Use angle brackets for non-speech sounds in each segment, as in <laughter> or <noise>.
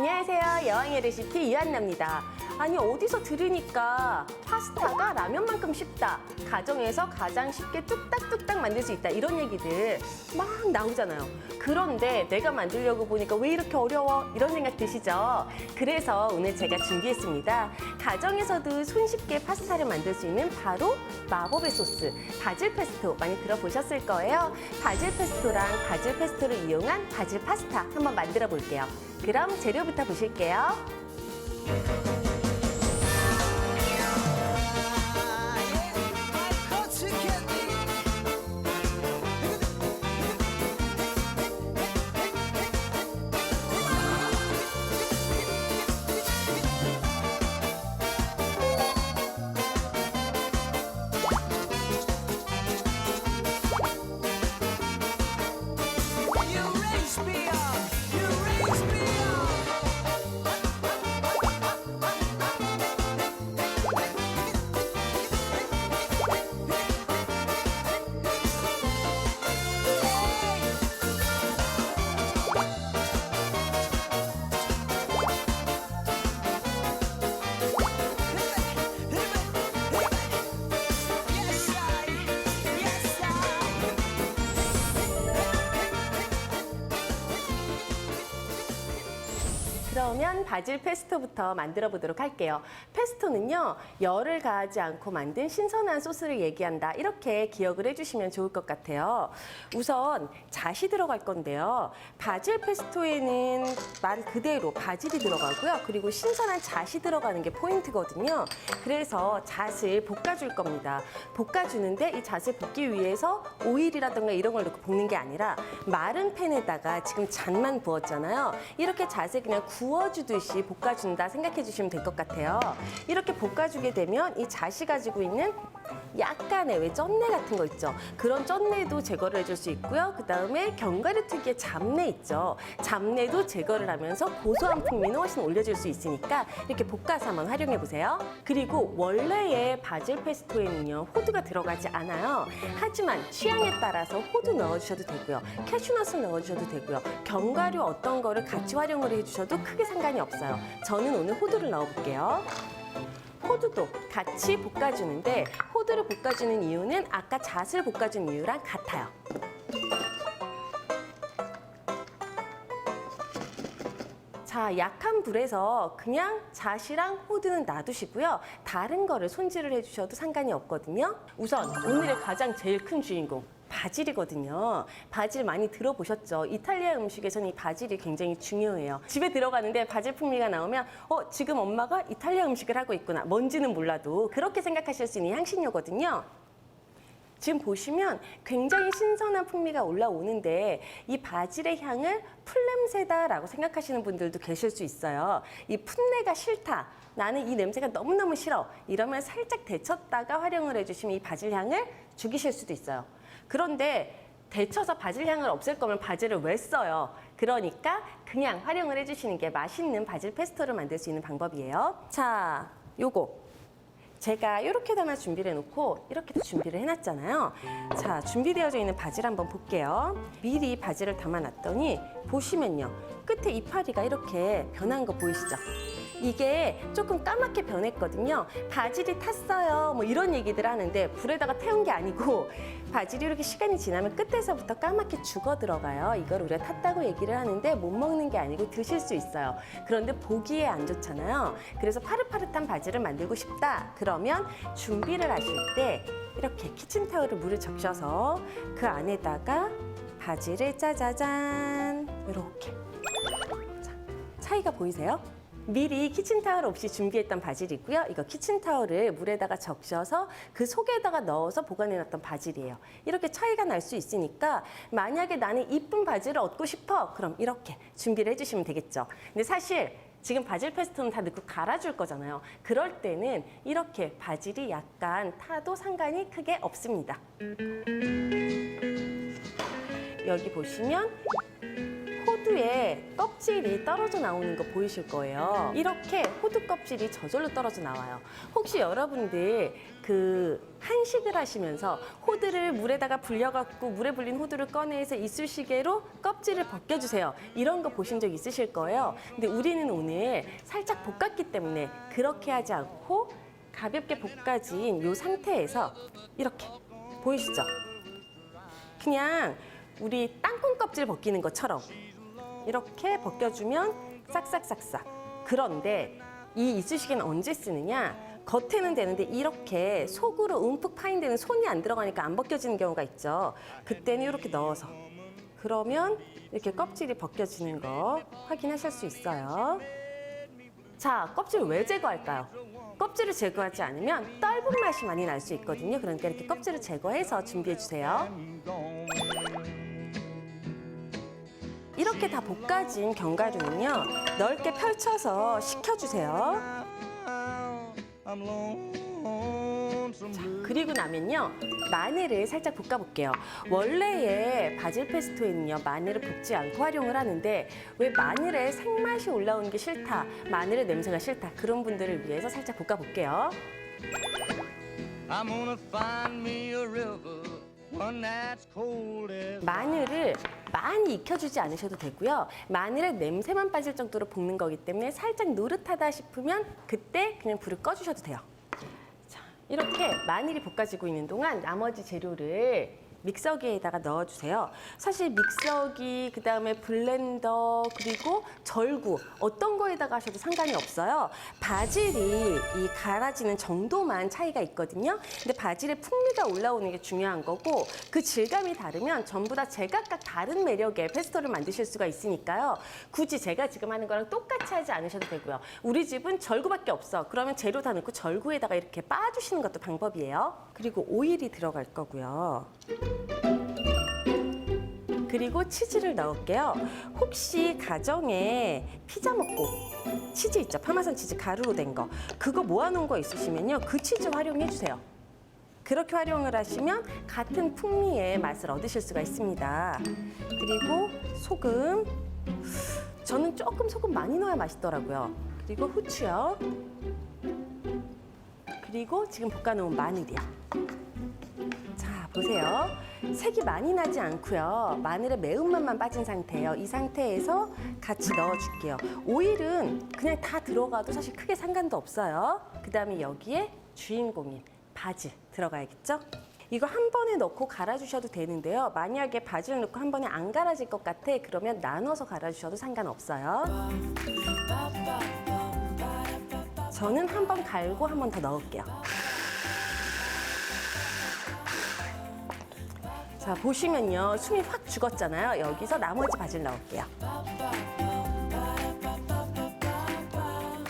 안녕하세요. 여왕의 레시피 유한나입니다. 아니 어디서 들으니까 파스타가 라면만큼 쉽다. 가정에서 가장 쉽게 뚝딱뚝딱 만들 수 있다. 이런 얘기들 막 나오잖아요. 그런데 내가 만들려고 보니까 왜 이렇게 어려워? 이런 생각 드시죠? 그래서 오늘 제가 준비했습니다. 가정에서도 손쉽게 파스타를 만들 수 있는 바로 마법의 소스 바질 페스토 많이 들어보셨을 거예요. 바질 페스토랑 바질 페스토를 이용한 바질 파스타 한번 만들어 볼게요. 그럼 재료부터 보실게요. 바질 페스토부터 만들어 보도록 할게요. 페스토는요, 열을 가하지 않고 만든 신선한 소스를 얘기한다. 이렇게 기억을 해주시면 좋을 것 같아요. 우선 잣이 들어갈 건데요. 바질 페스토에는 말 그대로 바질이 들어가고요. 그리고 신선한 잣이 들어가는 게 포인트거든요. 그래서 잣을 볶아줄 겁니다. 볶아주는데 이 잣을 볶기 위해서 오일이라든가 이런 걸 넣고 볶는 게 아니라 마른 팬에다가 지금 잣만 부었잖아요. 이렇게 잣을 그냥 구워주듯이 볶아준다 생각해 주시면 될 것 같아요. 이렇게 볶아주게 되면 이 잣이 가지고 있는 약간의 왜 쩐내 같은 거 있죠. 그런 쩐내도 제거를 해줄 수 있고요. 그 다음에 견과류 특유의 잡내 있죠. 잡내도 제거를 하면서 고소한 풍미는 훨씬 올려줄 수 있으니까 이렇게 볶아서 한번 활용해 보세요. 그리고 원래의 바질 페스토에는요 호두가 들어가지 않아요. 하지만 취향에 따라서 호두 넣어주셔도 되고요. 캐슈넛을 넣어주셔도 되고요. 견과류 어떤 거를 같이 활용을 해주셔도 크게 상관이 없어요. 저는 오늘 호두를 넣어볼게요. 호두도 같이 볶아주는데 호두를 볶아주는 이유는 아까 잣을 볶아준 이유랑 같아요. 자, 약한 불에서 그냥 잣이랑 호두는 놔두시고요. 다른 거를 손질을 해주셔도 상관이 없거든요. 우선 오늘의 가장 제일 큰 주인공. 바질이거든요. 바질 많이 들어보셨죠? 이탈리아 음식에서는 이 바질이 굉장히 중요해요. 집에 들어가는데 바질 풍미가 나오면 어, 지금 엄마가 이탈리아 음식을 하고 있구나. 뭔지는 몰라도 그렇게 생각하실 수 있는 향신료거든요. 지금 보시면 굉장히 신선한 풍미가 올라오는데 이 바질의 향을 풀냄새다라고 생각하시는 분들도 계실 수 있어요. 이 풋내가 싫다. 나는 이 냄새가 너무너무 싫어. 이러면 살짝 데쳤다가 활용을 해주시면 이 바질 향을 죽이실 수도 있어요. 그런데 데쳐서 바질 향을 없앨 거면 바질을 왜 써요? 그러니까 그냥 활용을 해주시는 게 맛있는 바질 페스토를 만들 수 있는 방법이에요. 자, 요거. 제가 이렇게도 하나 준비를 해놓고 이렇게도 준비를 해놨잖아요. 자, 준비되어져 있는 바질 한번 볼게요. 미리 바질을 담아놨더니 보시면요. 끝에 이파리가 이렇게 변한 거 보이시죠? 이게 조금 까맣게 변했거든요. 바질이 탔어요. 뭐 이런 얘기들 하는데 불에다가 태운 게 아니고 <laughs> 바질이 이렇게 시간이 지나면 끝에서부터 까맣게 죽어 들어가요. 이걸 우리가 탔다고 얘기를 하는데 못 먹는 게 아니고 드실 수 있어요. 그런데 보기에 안 좋잖아요. 그래서 파릇파릇한 바질을 만들고 싶다. 그러면 준비를 하실 때 이렇게 키친타올을 물을 적셔서 그 안에다가 바질을 짜자잔 이렇게 자, 차이가 보이세요? 미리 키친타월 없이 준비했던 바질이고요. 이거 키친타월을 물에다가 적셔서 그 속에다가 넣어서 보관해놨던 바질이에요. 이렇게 차이가 날 수 있으니까 만약에 나는 이쁜 바질을 얻고 싶어. 그럼 이렇게 준비를 해주시면 되겠죠. 근데 사실 지금 바질 페스토는 다 넣고 갈아줄 거잖아요. 그럴 때는 이렇게 바질이 약간 타도 상관이 크게 없습니다. 여기 보시면 호두 호두에 껍질이 떨어져 나오는 거 보이실 거예요. 이렇게 호두 껍질이 저절로 떨어져 나와요. 혹시 여러분들 그 한식을 하시면서 호두를 물에다가 불려갖고 물에 불린 호두를 꺼내서 이쑤시개로 껍질을 벗겨주세요. 이런 거 보신 적 있으실 거예요. 근데 우리는 오늘 살짝 볶았기 때문에 그렇게 하지 않고 가볍게 볶아진 이 상태에서 이렇게 보이시죠? 그냥 우리 땅콩 껍질 벗기는 것처럼 이렇게 벗겨주면 싹싹싹싹. 그런데 이 이쑤시개는 언제 쓰느냐? 겉에는 되는데 이렇게 속으로 움푹 파인 데는 손이 안 들어가니까 안 벗겨지는 경우가 있죠. 그때는 이렇게 넣어서 그러면 이렇게 껍질이 벗겨지는 거 확인하실 수 있어요. 자, 껍질 왜 제거할까요? 껍질을 제거하지 않으면 떫은 맛이 많이 날 수 있거든요. 그러니까 이렇게 껍질을 제거해서 준비해 주세요. 이렇게 다 볶아진 견과류는요 넓게 펼쳐서 식혀주세요. Lonesome. 그리고 나면요 마늘을 살짝 볶아볼게요. 원래의 바질 페스토에는요 마늘을 볶지 않고 활용을 하는데 왜 마늘의 생맛이 올라오는 게 싫다, 마늘의 냄새가 싫다 그런 분들을 위해서 살짝 볶아볼게요. 마늘을 많이 익혀주지 않으셔도 되고요. 마늘의 냄새만 빠질 정도로 볶는 거기 때문에 살짝 노릇하다 싶으면 그때 그냥 불을 꺼주셔도 돼요. 자, 이렇게 마늘이 볶아지고 있는 동안 나머지 재료를 믹서기에다가 넣어주세요. 사실 믹서기, 그 다음에 블렌더, 그리고 절구 어떤 거에다가 하셔도 상관이 없어요. 바질이 이 갈아지는 정도만 차이가 있거든요. 근데 바질의 풍미가 올라오는 게 중요한 거고 그 질감이 다르면 전부 다 제각각 다른 매력의 페스토를 만드실 수가 있으니까요. 굳이 제가 지금 하는 거랑 똑같이 하지 않으셔도 되고요. 우리 집은 절구밖에 없어. 그러면 재료 다 넣고 절구에다가 이렇게 빻아주시는 것도 방법이에요. 그리고 오일이 들어갈 거고요. 그리고 치즈를 넣을게요. 혹시 가정에 피자 먹고 치즈 있죠? 파마산 치즈 가루로 된 거. 그거 모아놓은 거 있으시면요. 그 치즈 활용해 주세요. 그렇게 활용을 하시면 같은 풍미의 맛을 얻으실 수가 있습니다. 그리고 소금. 저는 조금 소금 많이 넣어야 맛있더라고요. 그리고 후추요. 그리고 지금 볶아놓은 마늘이요. 자, 보세요. 색이 많이 나지 않고요. 마늘의 매운맛만 빠진 상태예요. 이 상태에서 같이 넣어줄게요. 오일은 그냥 다 들어가도 사실 크게 상관도 없어요. 그 다음에 여기에 주인공인 바질 들어가야겠죠? 이거 한 번에 넣고 갈아주셔도 되는데요. 만약에 바질 넣고 한 번에 안 갈아질 것 같아. 그러면 나눠서 갈아주셔도 상관없어요. 저는 한 번 갈고 한 번 더 넣을게요. 자, 보시면요. 숨이 확 죽었잖아요. 여기서 나머지 바질 넣을게요.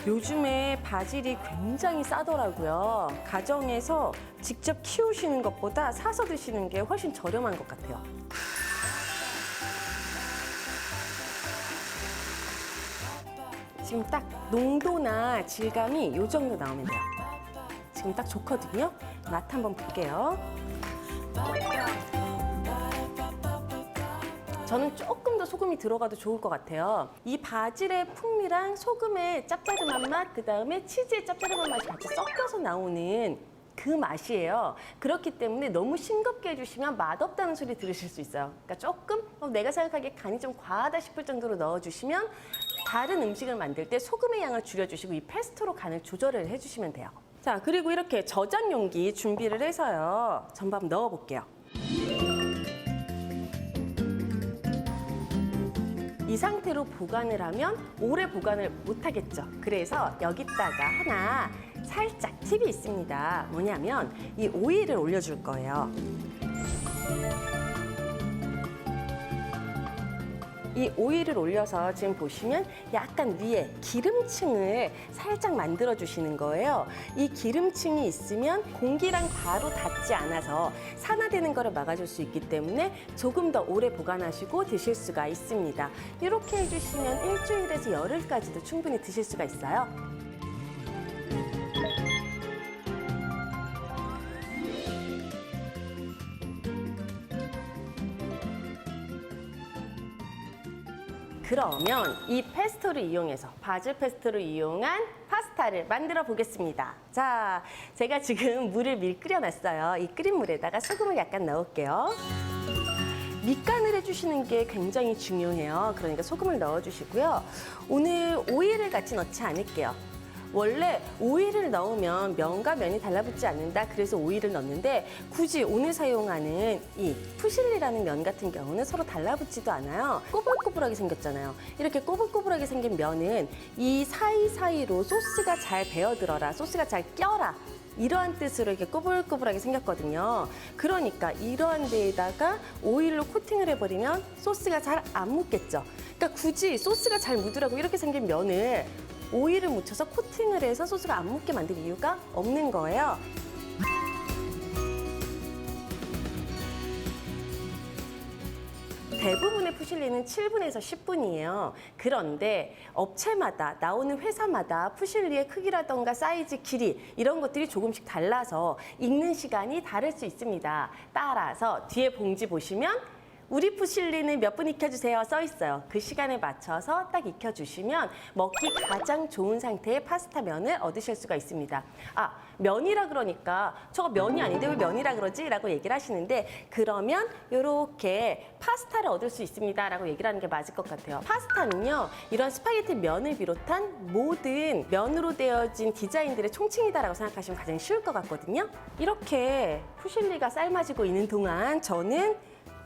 요즘에 바질이 굉장히 싸더라고요. 가정에서 직접 키우시는 것보다 사서 드시는 게 훨씬 저렴한 것 같아요. 지금 딱 농도나 질감이 이 정도 나오면 돼요. 지금 딱 좋거든요. 맛 한번 볼게요. 저는 조금 더 소금이 들어가도 좋을 것 같아요. 이 바질의 풍미랑 소금의 짭짤한 맛, 그 다음에 치즈의 짭짤한 맛이 같이 섞여서 나오는 그 맛이에요. 그렇기 때문에 너무 싱겁게 해주시면 맛없다는 소리 들으실 수 있어요. 그러니까 조금 어, 내가 생각하기에 간이 좀 과하다 싶을 정도로 넣어주시면 다른 음식을 만들 때 소금의 양을 줄여주시고 이 페스토로 간을 조절을 해주시면 돼요. 자, 그리고 이렇게 저장 용기 준비를 해서요. 전밥 넣어볼게요. 이 상태로 보관을 하면 오래 보관을 못 하겠죠. 그래서 여기다가 하나 살짝 팁이 있습니다. 뭐냐면 이 오일을 올려줄 거예요. 이 오일을 올려서 지금 보시면 약간 위에 기름층을 살짝 만들어 주시는 거예요. 이 기름층이 있으면 공기랑 바로 닿지 않아서 산화되는 것을 막아줄 수 있기 때문에 조금 더 오래 보관하시고 드실 수가 있습니다. 이렇게 해주시면 일주일에서 열흘까지도 충분히 드실 수가 있어요. 그러면 이 페스토를 이용해서 바질 페스토를 이용한 파스타를 만들어 보겠습니다. 자, 제가 지금 물을 밀 끓여 놨어요. 이 끓인 물에다가 소금을 약간 넣을게요. 밑간을 해주시는 게 굉장히 중요해요. 그러니까 소금을 넣어주시고요. 오늘 오이를 같이 넣지 않을게요. 원래 오이를 넣으면 면과 면이 달라붙지 않는다. 그래서 오이를 넣는데 굳이 오늘 사용하는 이 푸실리라는 면 같은 경우는 서로 달라붙지도 않아요. 꼬불꼬불하게 생겼잖아요. 이렇게 꼬불꼬불하게 생긴 면은 이 사이사이로 소스가 잘 배어들어라. 소스가 잘 껴라. 이러한 뜻으로 이렇게 꼬불꼬불하게 생겼거든요. 그러니까 이러한 데에다가 오일로 코팅을 해버리면 소스가 잘 안 묻겠죠. 그러니까 굳이 소스가 잘 묻으라고 이렇게 생긴 면을 오일을 묻혀서 코팅을 해서 소스가 안 묻게 만들 이유가 없는 거예요. 대부분의 푸실리는 7분에서 10분이에요. 그런데 업체마다 나오는 회사마다 푸실리의 크기라던가 사이즈, 길이 이런 것들이 조금씩 달라서 익는 시간이 다를 수 있습니다. 따라서 뒤에 봉지 보시면 우리 푸실리는 몇 분 익혀주세요 써 있어요. 그 시간에 맞춰서 딱 익혀주시면 먹기 가장 좋은 상태의 파스타 면을 얻으실 수가 있습니다. 아 면이라 그러니까 저거 면이 아닌데 왜 면이라 그러지? 라고 얘기를 하시는데 그러면 이렇게 파스타를 얻을 수 있습니다 라고 얘기를 하는 게 맞을 것 같아요. 파스타는요 이런 스파게티 면을 비롯한 모든 면으로 되어진 디자인들의 총칭이다라고 생각하시면 가장 쉬울 것 같거든요. 이렇게 푸실리가 삶아지고 있는 동안 저는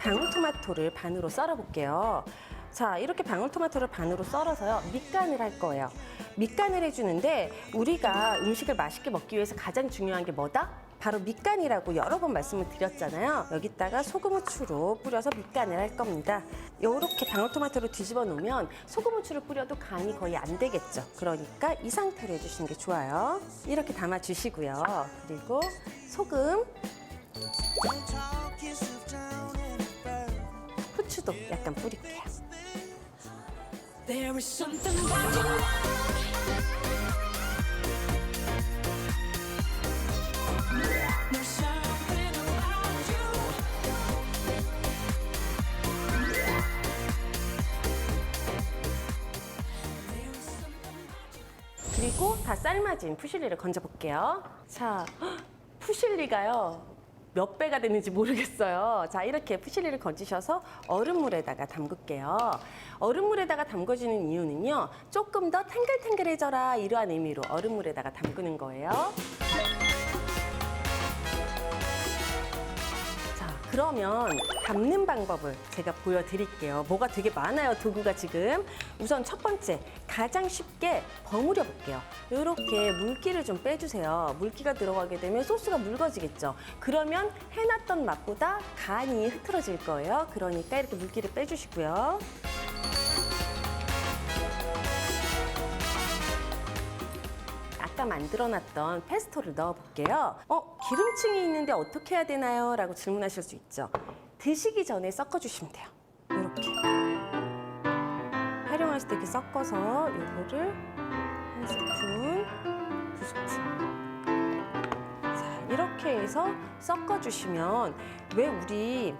방울토마토를 반으로 썰어 볼게요. 자, 이렇게 방울토마토를 반으로 썰어서요. 밑간을 할 거예요. 밑간을 해주는데 우리가 음식을 맛있게 먹기 위해서 가장 중요한 게 뭐다? 바로 밑간이라고 여러 번 말씀을 드렸잖아요. 여기다가 소금 후추로 뿌려서 밑간을 할 겁니다. 이렇게 방울토마토를 뒤집어 놓으면 소금 후추를 뿌려도 간이 거의 안 되겠죠. 그러니까 이 상태로 해주시는 게 좋아요. 이렇게 담아 주시고요. 그리고 소금, 후추도 약간 뿌릴게요. 그리고 다 삶아진 푸실리를 건져 볼게요. 자, 헉, 푸실리가요. 몇 배가 되는지 모르겠어요. 자, 이렇게 푸실리를 건지셔서 얼음물에다가 담글게요. 얼음물에다가 담궈지는 이유는요. 조금 더 탱글탱글해져라 이러한 의미로 얼음물에다가 담그는 거예요. 그러면 담는 방법을 제가 보여드릴게요. 뭐가 되게 많아요, 도구가 지금. 우선 첫 번째, 가장 쉽게 버무려 볼게요. 이렇게 물기를 좀 빼주세요. 물기가 들어가게 되면 소스가 묽어지겠죠. 그러면 해놨던 맛보다 간이 흐트러질 거예요. 그러니까 이렇게 물기를 빼주시고요. 아까 만들어놨던 페스토를 넣어볼게요. 어, 기름층이 있는데 어떻게 해야 되나요? 라고 질문하실 수 있죠. 드시기 전에 섞어주시면 돼요. 이렇게. 활용하실 때 이렇게 섞어서 이거를 한 스푼, 두 스푼. 자, 이렇게 해서 섞어주시면 왜 우리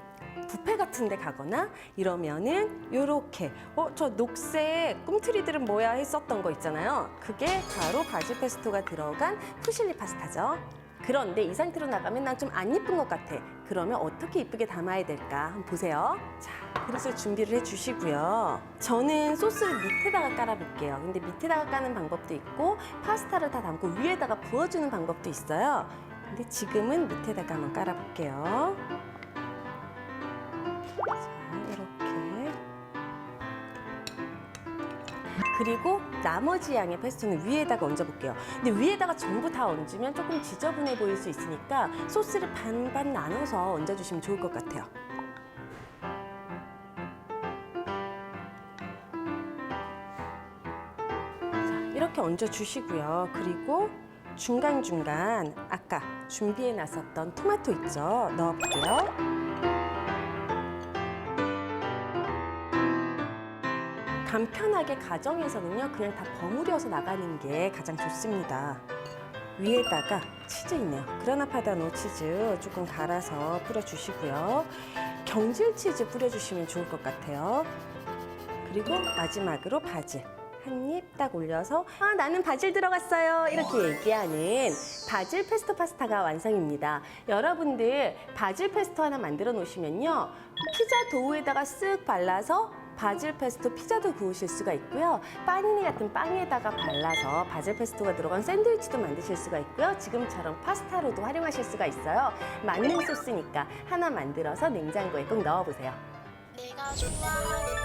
뷔페 같은 데 가거나 이러면은 요렇게 어 저 녹색 꿈트리들은 뭐야 했었던 거 있잖아요. 그게 바로 바질 페스토가 들어간 푸실리 파스타죠. 그런데 이 상태로 나가면 난 좀 안 예쁜 것 같아. 그러면 어떻게 이쁘게 담아야 될까? 한번 보세요. 자, 그릇을 준비를 해주시고요. 저는 소스를 밑에다가 깔아볼게요. 근데 밑에다가 까는 방법도 있고 파스타를 다 담고 위에다가 부어주는 방법도 있어요. 근데 지금은 밑에다가 한번 깔아볼게요. 자, 이렇게. 그리고 나머지 양의 페스토는 위에다가 얹어볼게요. 근데 위에다가 전부 다 얹으면 조금 지저분해 보일 수 있으니까 소스를 반반 나눠서 얹어주시면 좋을 것 같아요. 자, 이렇게 얹어주시고요. 그리고 중간중간 아까 준비해 놨었던 토마토 있죠? 넣어볼게요. 간편하게 가정에서는요 그냥 다 버무려서 나가는 게 가장 좋습니다. 위에다가 치즈 있네요. 그라나 파다노 치즈 조금 갈아서 뿌려주시고요. 경질 치즈 뿌려주시면 좋을 것 같아요. 그리고 마지막으로 바질. 한 입 딱 올려서 아 나는 바질 들어갔어요 이렇게 얘기하는 바질 페스토 파스타가 완성입니다. 여러분들 바질 페스토 하나 만들어 놓으시면요 피자 도우에다가 쓱 발라서 바질 페스토 피자도 구우실 수가 있고요. 파니니 같은 빵에다가 발라서 바질 페스토가 들어간 샌드위치도 만드실 수가 있고요. 지금처럼 파스타로도 활용하실 수가 있어요. 맞는 소스니까 하나 만들어서 냉장고에 꼭 넣어보세요. 내가 좋아하는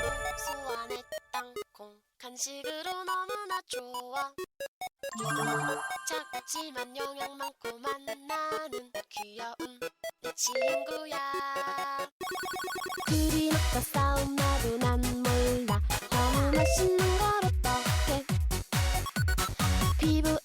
안에 땅콩 간식으로 너무나 좋아 작지만 영양 많고 만나는 귀여운 내 친구야 둘이 먹다 싸움 나도 난 어떡해. 피부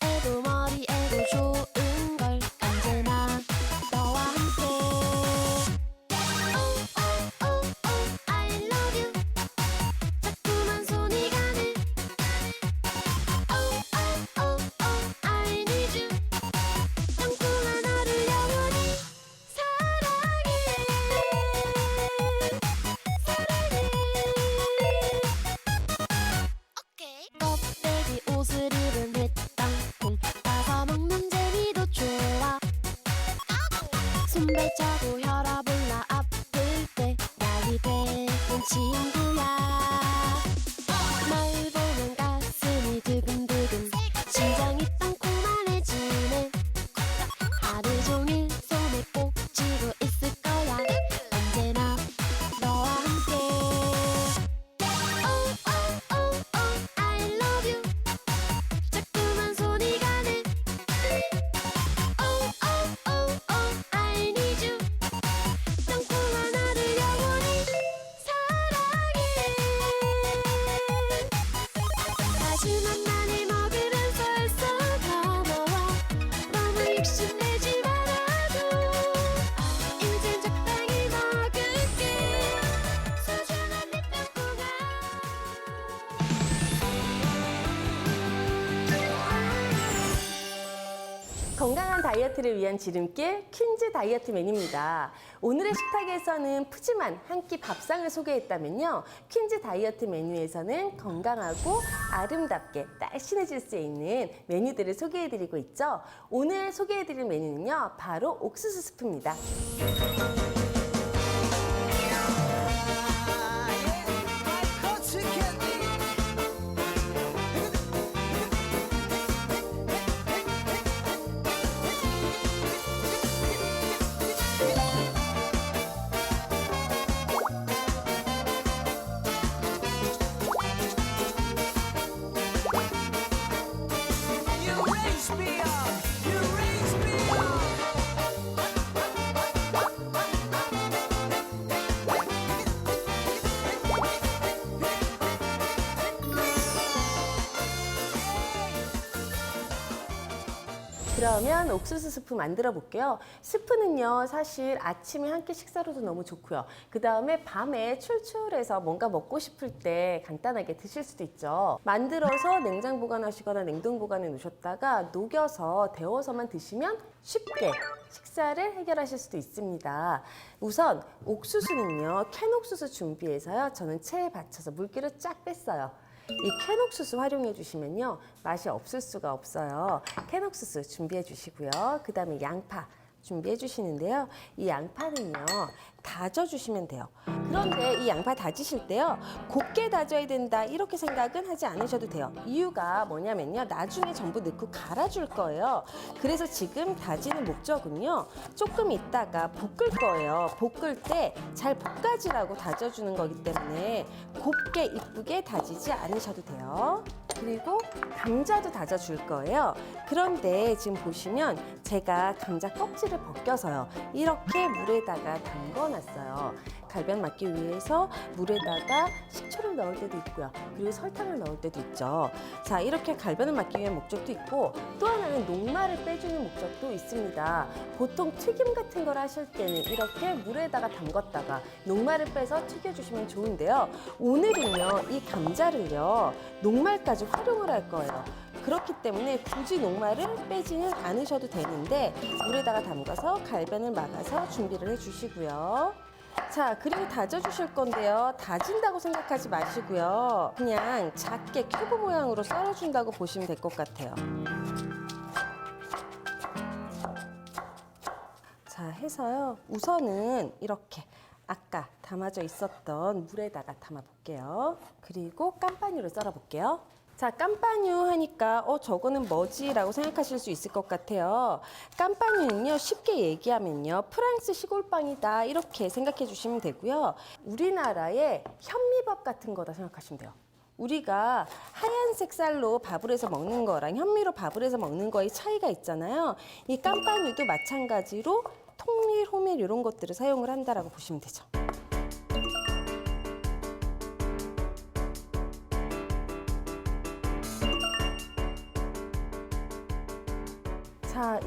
다이어트를 위한 지름길 퀸즈 다이어트 메뉴입니다. 오늘의 식탁에서는 푸짐한 한 끼 밥상을 소개했다면요. 퀸즈 다이어트 메뉴에서는 건강하고 아름답게 날씬해질 수 있는 메뉴들을 소개해드리고 있죠. 오늘 소개해드릴 메뉴는요. 바로 옥수수 스프입니다. 그러면 옥수수 스프 만들어 볼게요. 스프는요, 사실 아침에 한 끼 식사로도 너무 좋고요. 그 다음에 밤에 출출해서 뭔가 먹고 싶을 때 간단하게 드실 수도 있죠. 만들어서 냉장 보관하시거나 냉동 보관해 놓으셨다가 녹여서 데워서만 드시면 쉽게 식사를 해결하실 수도 있습니다. 우선 옥수수는요, 캔 옥수수 준비해서요, 저는 체에 받쳐서 물기를 쫙 뺐어요. 이 캔옥수수 활용해 주시면요 맛이 없을 수가 없어요. 캔옥수수 준비해 주시고요. 그 다음에 양파 준비해 주시는데요. 이 양파는요 다져 주시면 돼요. 그런데 이 양파 다지실 때요 곱게 다져야 된다 이렇게 생각은 하지 않으셔도 돼요. 이유가 뭐냐면요 나중에 전부 넣고 갈아줄 거예요. 그래서 지금 다지는 목적은요 조금 있다가 볶을 거예요. 볶을 때 잘 볶아지라고 다져주는 거기 때문에 곱게 이쁘게 다지지 않으셔도 돼요. 그리고 감자도 다져줄 거예요. 그런데 지금 보시면 제가 감자 껍질을 벗겨서요 이렇게 물에다가 담궈 놨어요 갈변 막기 위해서 물에다가 식초를 넣을 때도 있고요. 그리고 설탕을 넣을 때도 있죠. 자, 이렇게 갈변을 막기 위한 목적도 있고 또 하나는 녹말을 빼주는 목적도 있습니다. 보통 튀김 같은 걸 하실 때는 이렇게 물에다가 담갔다가 녹말을 빼서 튀겨주시면 좋은데요. 오늘은요, 이 감자를요, 녹말까지 활용을 할 거예요. 그렇기 때문에 굳이 녹말을 빼지는 않으셔도 되는데 물에다가 담가서 갈변을 막아서 준비를 해주시고요. 자, 그리고 다져주실 건데요. 다진다고 생각하지 마시고요. 그냥 작게 큐브 모양으로 썰어준다고 보시면 될 것 같아요. 자, 해서요. 우선은 이렇게 아까 담아져 있었던 물에다가 담아 볼게요. 그리고 깜빠니로 썰어 볼게요. 자, 깜빠뉴 하니까 어 저거는 뭐지라고 생각하실 수 있을 것 같아요. 깜빠뉴는요 쉽게 얘기하면요 프랑스 시골빵이다 이렇게 생각해 주시면 되고요. 우리나라의 현미밥 같은 거다 생각하시면 돼요. 우리가 하얀색 쌀로 밥을 해서 먹는 거랑 현미로 밥을 해서 먹는 거의 차이가 있잖아요. 이 깜빠뉴도 마찬가지로 통밀, 호밀 이런 것들을 사용을 한다라고 보시면 되죠.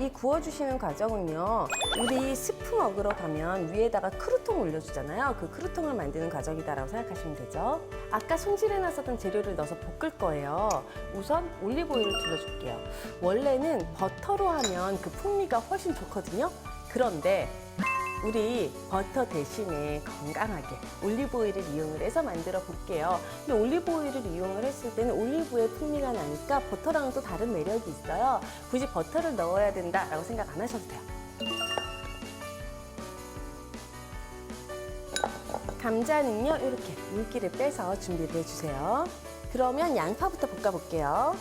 이 구워주시는 과정은요, 우리 스프 먹으러 가면 위에다가 크루통 올려주잖아요. 그 크루통을 만드는 과정이다라고 생각하시면 되죠. 아까 손질해 놨었던 재료를 넣어서 볶을 거예요. 우선 올리브오일을 둘러줄게요. 원래는 버터로 하면 그 풍미가 훨씬 좋거든요. 그런데 우리 버터 대신에 건강하게 올리브오일을 이용을 해서 만들어 볼게요. 근데 올리브오일을 이용을 했을 때는 올리브의 풍미가 나니까 버터랑은 또 다른 매력이 있어요. 굳이 버터를 넣어야 된다라고 생각 안 하셔도 돼요. 감자는요, 이렇게 물기를 빼서 준비를 해주세요. 그러면 양파부터 볶아볼게요.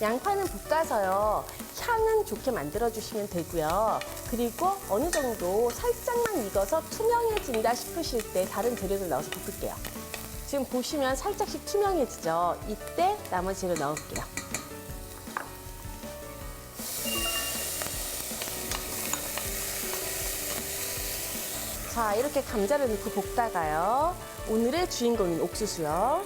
양파는 볶아서요. 향은 좋게 만들어 주시면 되고요. 그리고 어느 정도 살짝만 익어서 투명해진다 싶으실 때 다른 재료를 넣어서 볶을게요. 지금 보시면 살짝씩 투명해지죠. 이때 나머지 재료 넣을게요. 자, 이렇게 감자를 넣고 볶다가요. 오늘의 주인공인 옥수수요.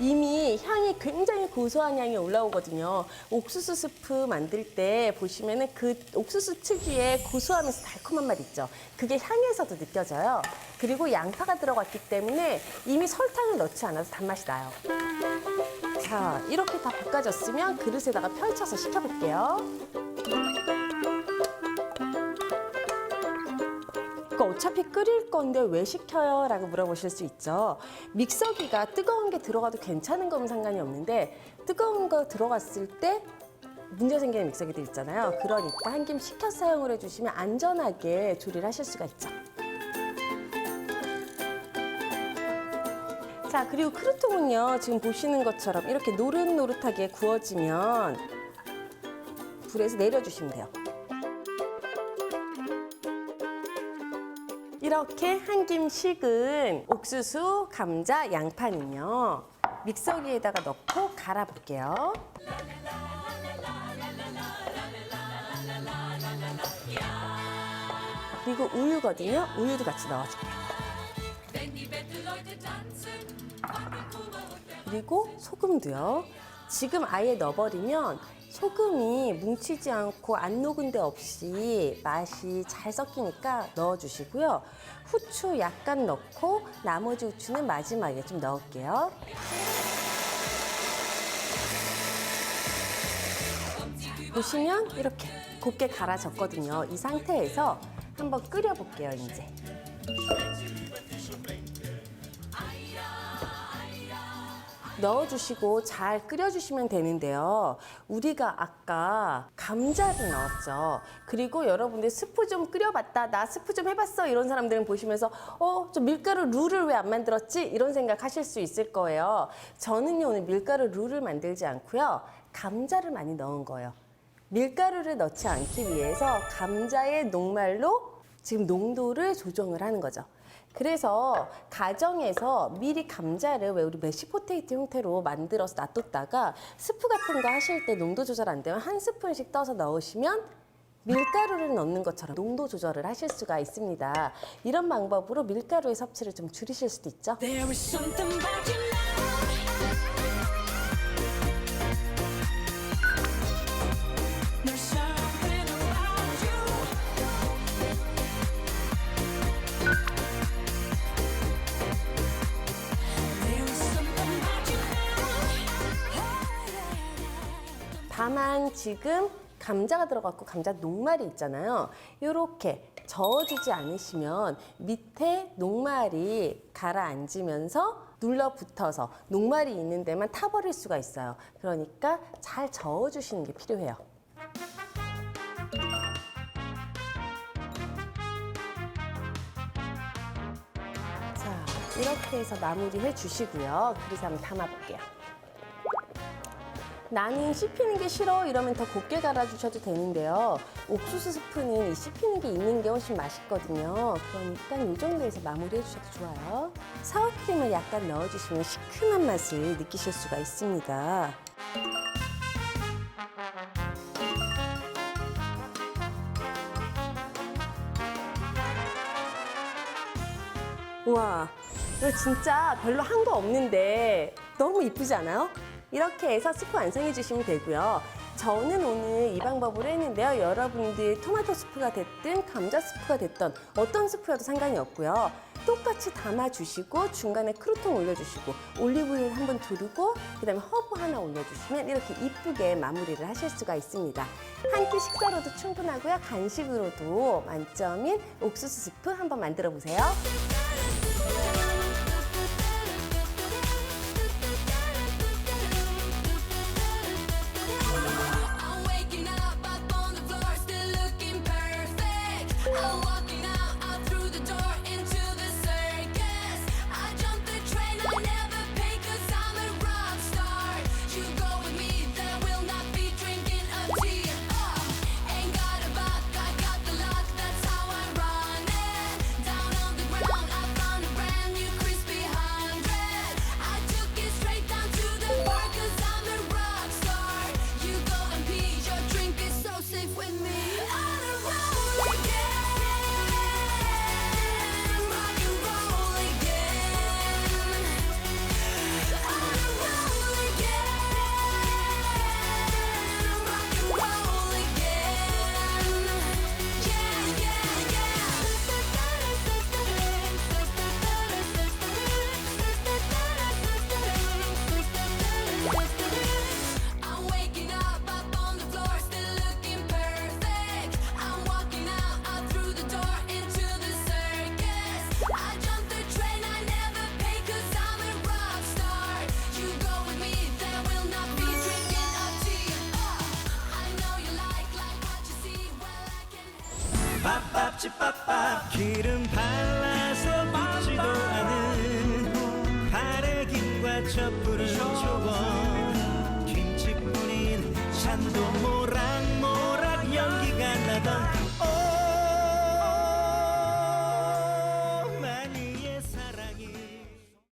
이미 향이 굉장히 고소한 향이 올라오거든요. 옥수수 스프 만들 때 보시면은 그 옥수수 특유의 고소하면서 달콤한 맛 있죠. 그게 향에서도 느껴져요. 그리고 양파가 들어갔기 때문에 이미 설탕을 넣지 않아서 단맛이 나요. 자, 이렇게 다 볶아졌으면 그릇에다가 펼쳐서 식혀볼게요. 그러니까 어차피 끓일 건데 왜 식혀요? 라고 물어보실 수 있죠. 믹서기가 뜨거운 게 들어가도 괜찮은 거면 상관이 없는데 뜨거운 거 들어갔을 때 문제 생기는 믹서기들 있잖아요. 그러니까 한 김 식혀 사용을 해주시면 안전하게 조리를 하실 수가 있죠. 자, 그리고 크루통은요, 지금 보시는 것처럼 이렇게 노릇노릇하게 구워지면 불에서 내려주시면 돼요. 이렇게 한 김 식은 옥수수, 감자, 양파는요, 믹서기에다가 넣고 갈아볼게요. 그리고 우유거든요. 우유도 같이 넣어줄게요. 그리고 소금도요. 지금 아예 넣어버리면 소금이 뭉치지 않고 안 녹은 데 없이 맛이 잘 섞이니까 넣어주시고요. 후추 약간 넣고 나머지 후추는 마지막에 좀 넣을게요. 보시면 이렇게 곱게 갈아졌거든요. 이 상태에서 한번 끓여볼게요, 이제. 넣어주시고 잘 끓여주시면 되는데요. 우리가 아까 감자를 넣었죠. 그리고 여러분들 스프 좀 끓여봤다, 나 스프 좀 해봤어 이런 사람들은 보시면서 어, 저 밀가루 룰을 왜 안 만들었지? 이런 생각 하실 수 있을 거예요. 저는요 오늘 밀가루 룰을 만들지 않고요. 감자를 많이 넣은 거예요. 밀가루를 넣지 않기 위해서 감자의 녹말로 지금 농도를 조정을 하는 거죠. 그래서 가정에서 미리 감자를 왜 우리 메시 포테이토 형태로 만들어서 놔뒀다가 스프 같은 거 하실 때 농도 조절 안 되면 한 스푼씩 떠서 넣으시면 밀가루를 넣는 것처럼 농도 조절을 하실 수가 있습니다. 이런 방법으로 밀가루의 섭취를 좀 줄이실 수도 있죠. 다만 지금 감자가 들어갔고 감자 녹말이 있잖아요. 이렇게 저어주지 않으시면 밑에 녹말이 가라앉으면서 눌러붙어서 녹말이 있는 데만 타버릴 수가 있어요. 그러니까 잘 저어주시는 게 필요해요. 자, 이렇게 해서 마무리해 주시고요. 그래서 한번 담아볼게요. 나는 씹히는 게 싫어 이러면 더 곱게 갈아주셔도 되는데요. 옥수수 스프는 이 씹히는 게 있는 게 훨씬 맛있거든요. 그러니까 이 정도에서 마무리해 주셔도 좋아요. 사워크림을 약간 넣어주시면 시큼한 맛을 느끼실 수가 있습니다. 우와, 이거 진짜 별로 한 거 없는데 너무 이쁘지 않아요? 이렇게 해서 스프 완성해 주시면 되고요. 저는 오늘 이 방법으로 했는데요. 여러분들 토마토 스프가 됐든 감자 스프가 됐던 어떤 스프여도 상관이 없고요. 똑같이 담아주시고 중간에 크루통 올려주시고 올리브유를 한 번 두르고 그다음에 허브 하나 올려주시면 이렇게 이쁘게 마무리를 하실 수가 있습니다. 한 끼 식사로도 충분하고요. 간식으로도 만점인 옥수수 스프 한번 만들어 보세요.